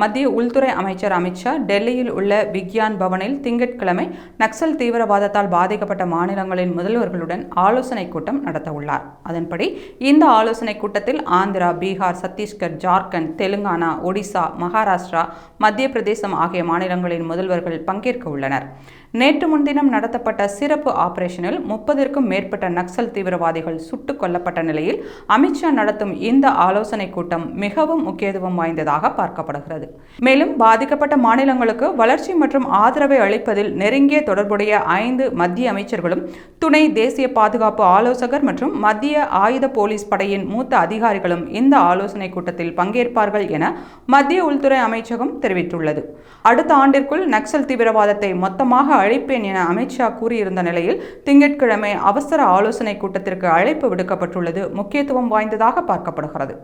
மத்திய உள்துறை அமைச்சர் அமித்ஷா டெல்லியில் உள்ள விக்யான் பவனில் திங்கட்கிழமை நக்சல் தீவிரவாதத்தால் பாதிக்கப்பட்ட மாநிலங்களின் முதல்வர்களுடன் ஆலோசனை கூட்டம் நடத்தவுள்ளார். அதன்படி இந்த ஆலோசனை கூட்டத்தில் ஆந்திரா பீகார் சத்தீஸ்கர் ஜார்க்கண்ட் தெலுங்கானா ஒடிசா மகாராஷ்டிரா மத்திய பிரதேசம் ஆகிய மாநிலங்களின் முதல்வர்கள் பங்கேற்க உள்ளனர். நேற்று முன்தினம் நடத்தப்பட்ட சிறப்பு ஆபரேஷனில் முப்பதிற்கும் மேற்பட்ட நக்சல் தீவிரவாதிகள் சுட்டுக் கொல்லப்பட்ட நிலையில் அமித்ஷா நடத்தும் இந்த ஆலோசனை கூட்டம் மிகவும் முக்கியத்துவம் வாய்ந்ததாக பார்க்கப்படுகிறது. மேலும் பாதிக்கப்பட்ட மாநிலங்களுக்கு வளர்ச்சி மற்றும் ஆதரவை அளிப்பதில் நெருங்கிய தொடர்புடைய ஐந்து மத்திய அமைச்சர்களும் துணை தேசிய பாதுகாப்பு ஆலோசகர் மற்றும் மத்திய ஆயுத போலீஸ் படையின் மூத்த அதிகாரிகளும் இந்த ஆலோசனை கூட்டத்தில் பங்கேற்பார்கள் என மத்திய உள்துறை அமைச்சகம் தெரிவித்துள்ளது. அடுத்த ஆண்டிற்குள் நக்சல் தீவிரவாதத்தை மொத்தமாக அழிப்பேன் என அமித்ஷா கூறியிருந்த நிலையில் திங்கட்கிழமை அவசர ஆலோசனை கூட்டத்திற்கு அழைப்பு விடுக்கப்பட்டுள்ளது. முக்கியத்துவம் வாய்ந்ததாக பார்க்கப்படுகிறது.